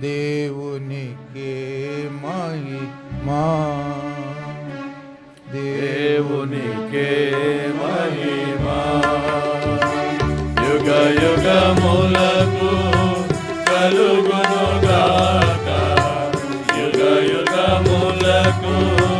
దేవునికే మహిమా. దేవునికే మహిమా. యుగ యుగములకు కలుగునుగాక. యుగ యుగములకు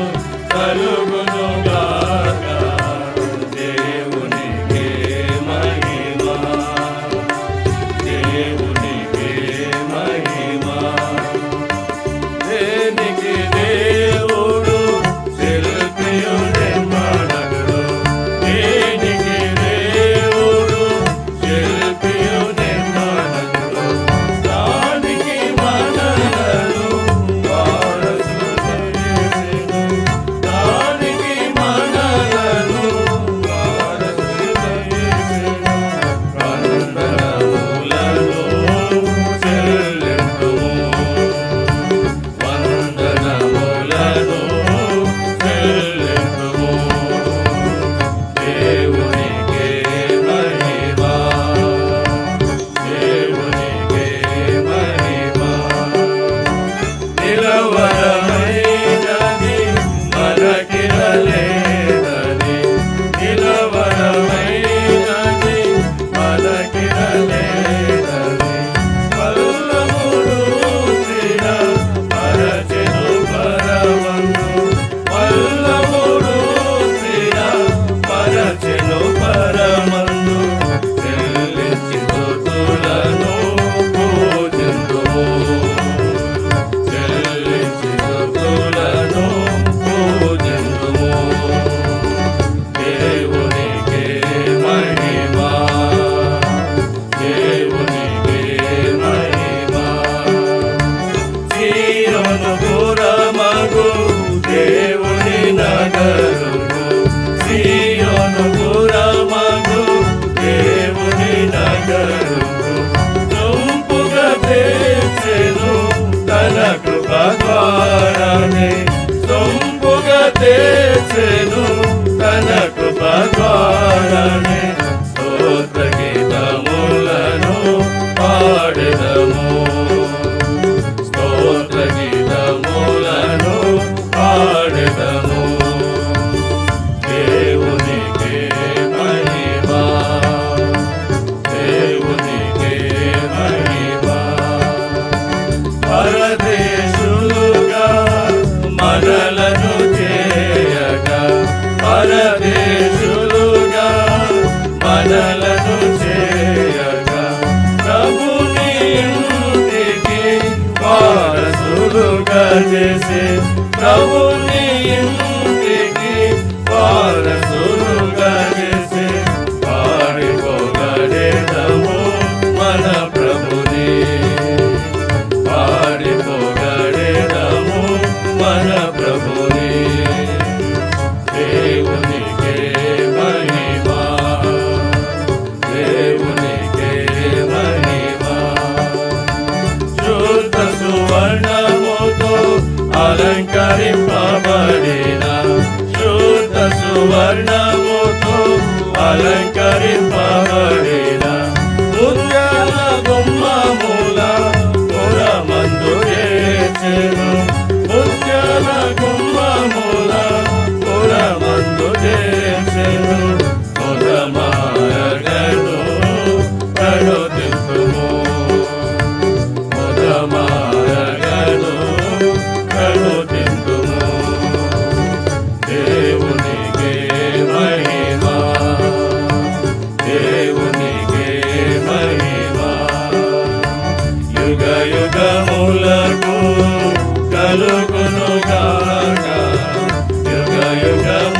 Narayana చేసి ప్రభుని ఇంటికి వారసులు eu